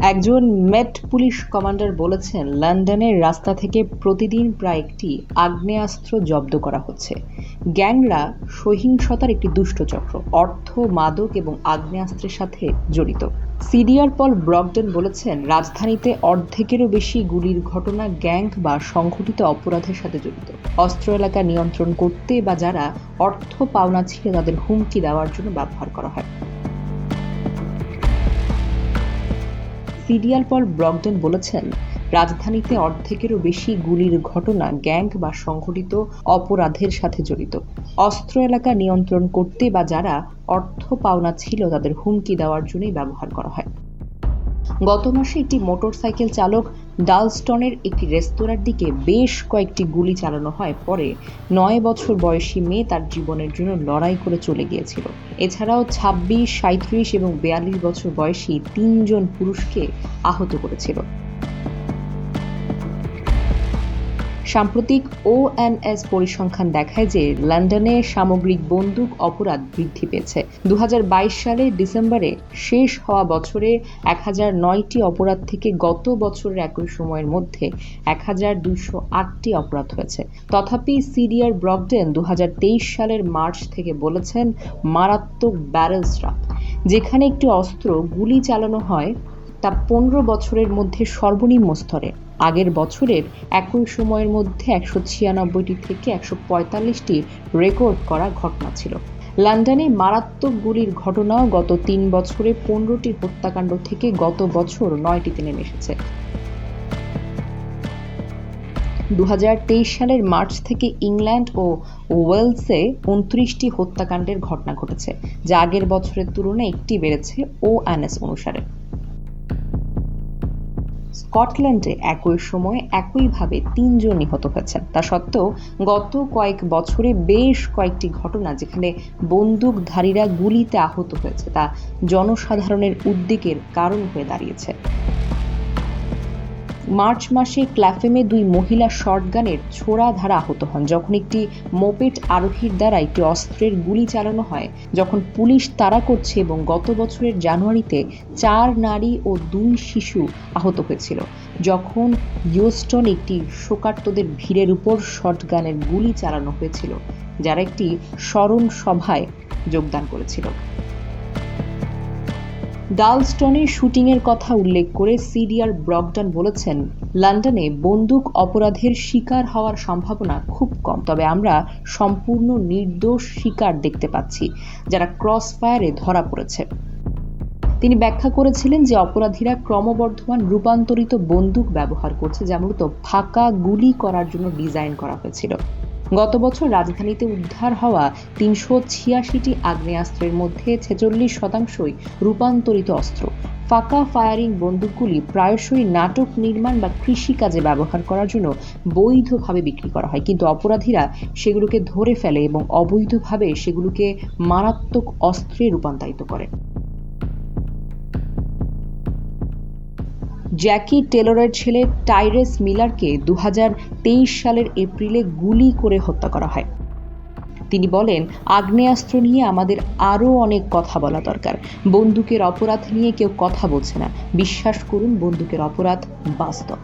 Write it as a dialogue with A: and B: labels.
A: একজন মেট police commander বলেছেন, লন্ডনের রাস্তা থেকে প্রতিদিন প্রায় একটি আগ্নেয়াস্ত্র জব্দ করা হচ্ছে। গ্যাংরা সহিংসতার একটি দুষ্ট চক্র, অর্থ, মাদক এবং আগ্নেয়াস্ত্রের সাথে জড়িত। সিডিআর পল ব্রকডেন বলেছেন, রাজধানীতে অর্ধেকেরও বেশি গুলির ঘটনা গ্যাং বা সংঘটিত অপরাধের সাথে জড়িত। অস্ত্র এলাকা নিয়ন্ত্রণ করতে বা যারা অর্থ পাওনা ছিল তাদের হুমকি দেওয়ার জন্য ব্যবহার করা হয়। সিডিআর পল ব্রকডেন বলেছেন, রাজধানীতে অর্ধেকেরও বেশি গুলির ঘটনা গ্যাং বা সংঘটিত অপরাধের সাথে জড়িত। অস্ত্র এলাকা নিয়ন্ত্রণ করতে বা যারা অর্থ পাওনা ছিল তাদের হুমকি দেওয়ার জন্যই ব্যবহার করা হয়। গত মাসে একটি মোটরসাইকেল চালক ডালস্টনের একটি রেস্তোরাঁর দিকে বেশ কয়েকটি গুলি চালানো হয়। পরে নয় বছর বয়সী মেয়ে তার জীবনের জন্য লড়াই করে চলে গিয়েছিল। এছাড়াও ছাব্বিশ সাঁত্রিশ এবং বিয়াল্লিশ বছর বয়সী তিনজন পুরুষকে আহত করেছিল। সাম্প্রতিক ওএনএস পরিসংখ্যান দেখায় যে লন্ডনে সামগ্রিক বন্দুক অপরাধ বৃদ্ধি পেয়েছে। দু সালে ডিসেম্বরে শেষ হওয়া বছরে এক হাজার নয়টি অপরাধ থেকে গত বছরের একই সময়ের মধ্যে এক হাজার দুইশো আটটি অপরাধ হয়েছে। তথাপি সিরিয়ার ব্রকডেন দু হাজার তেইশ সালের মার্চ থেকে বলেছেন, মারাত্মক ব্যারেলসরা যেখানে একটি অস্ত্র গুলি চালানো হয় তা পনেরো বছরের মধ্যে সর্বনিম্ন স্তরে। আগের বছরের একই সময়ের মধ্যে একশো ছিয়ানব্বইটি থেকে একশো পঁয়তাল্লিশটি রেকর্ড করা ঘটনা ছিল। লন্ডনে মারাত্মক গুলির ঘটনাও গত তিন বছরে পনেরোটি হত্যাকাণ্ড থেকে গত বছর নয়টিতে নেমে এসেছে। দু হাজার তেইশ সালের মার্চ থেকে ইংল্যান্ড ও ওয়েলসে উনত্রিশটি হত্যাকাণ্ডের ঘটনা ঘটেছে, যা আগের বছরের তুলনায় একটি বেড়েছে ও এনএস অনুসারে। স্কটল্যান্ডে একই সময় একইভাবে তিনজন নিহত হয়েছেন। তা সত্ত্বেও গত কয়েক বছরে বেশ কয়েকটি ঘটনা যেখানে বন্দুকধারীরা গুলিতে আহত হয়েছে, তা জনসাধারণের উদ্বেগের কারণ হয়ে দাঁড়িয়েছে। মার্চ মাসে ক্ল্যাফেমে দুই মহিলা শর্টগানের ছোড়া ধারা আহত হন। যখন একটি মোপেট আরোহীর দ্বারা একটি অস্ত্রের গুলি চালানো হয়, যখন পুলিশ তাড়া করছে এবং গত বছরের জানুয়ারিতে চার নারী ও দুই শিশু আহত হয়েছিল, যখন ইউস্টন একটি শোকার্তদের ভিড়ের উপর শর্টগানের গুলি চালানো হয়েছিল, যারা একটি স্মরণ সভায় যোগদান করেছিল। ডালস্টনের শুটিংয়ের কথা উল্লেখ করে সিডিআর ব্রকডন বলেছেন, লন্ডনে বন্দুক অপরাধের শিকার হওয়ার সম্ভাবনা খুব কম। তবে আমরা সম্পূর্ণ নির্দোষ শিকার দেখতে পাচ্ছি, যারা ক্রস ফায়ারে ধরা পড়েছে। তিনি ব্যাখ্যা করেছিলেন যে অপরাধীরা ক্রমবর্ধমান রূপান্তরিত বন্দুক ব্যবহার করছে, যা মূলত ফাঁকা গুলি করার জন্য ডিজাইন করা হয়েছিল। গত বছর রাজধানীতে উদ্ধার হওয়া তিনশো ছিয়াশিটি আগ্নেয়াস্ত্রের মধ্যে ছেচল্লিশ শতাংশই রূপান্তরিত অস্ত্র। ফাঁকা ফায়ারিং বন্দুকগুলি প্রায়শই নাটক নির্মাণ বা কৃষিকাজে ব্যবহার করার জন্য বৈধভাবে বিক্রি করা হয়, কিন্তু অপরাধীরা সেগুলোকে ধরে ফেলে এবং অবৈধভাবে সেগুলোকে মারাত্মক অস্ত্রে রূপান্তরিত করে। জ্যাকি টেলরের ছেলে টাইরেস মিলারকে দুহাজার তেইশ সালের এপ্রিলে গুলি করে হত্যা করা হয়। তিনি বলেন, আগ্নেয়াস্ত্র নিয়ে আমাদের আরও অনেক কথা বলা দরকার। বন্দুকের অপরাধ নিয়ে কেউ কথা বলছে না। বিশ্বাস করুন, বন্দুকের অপরাধ বাস্তব।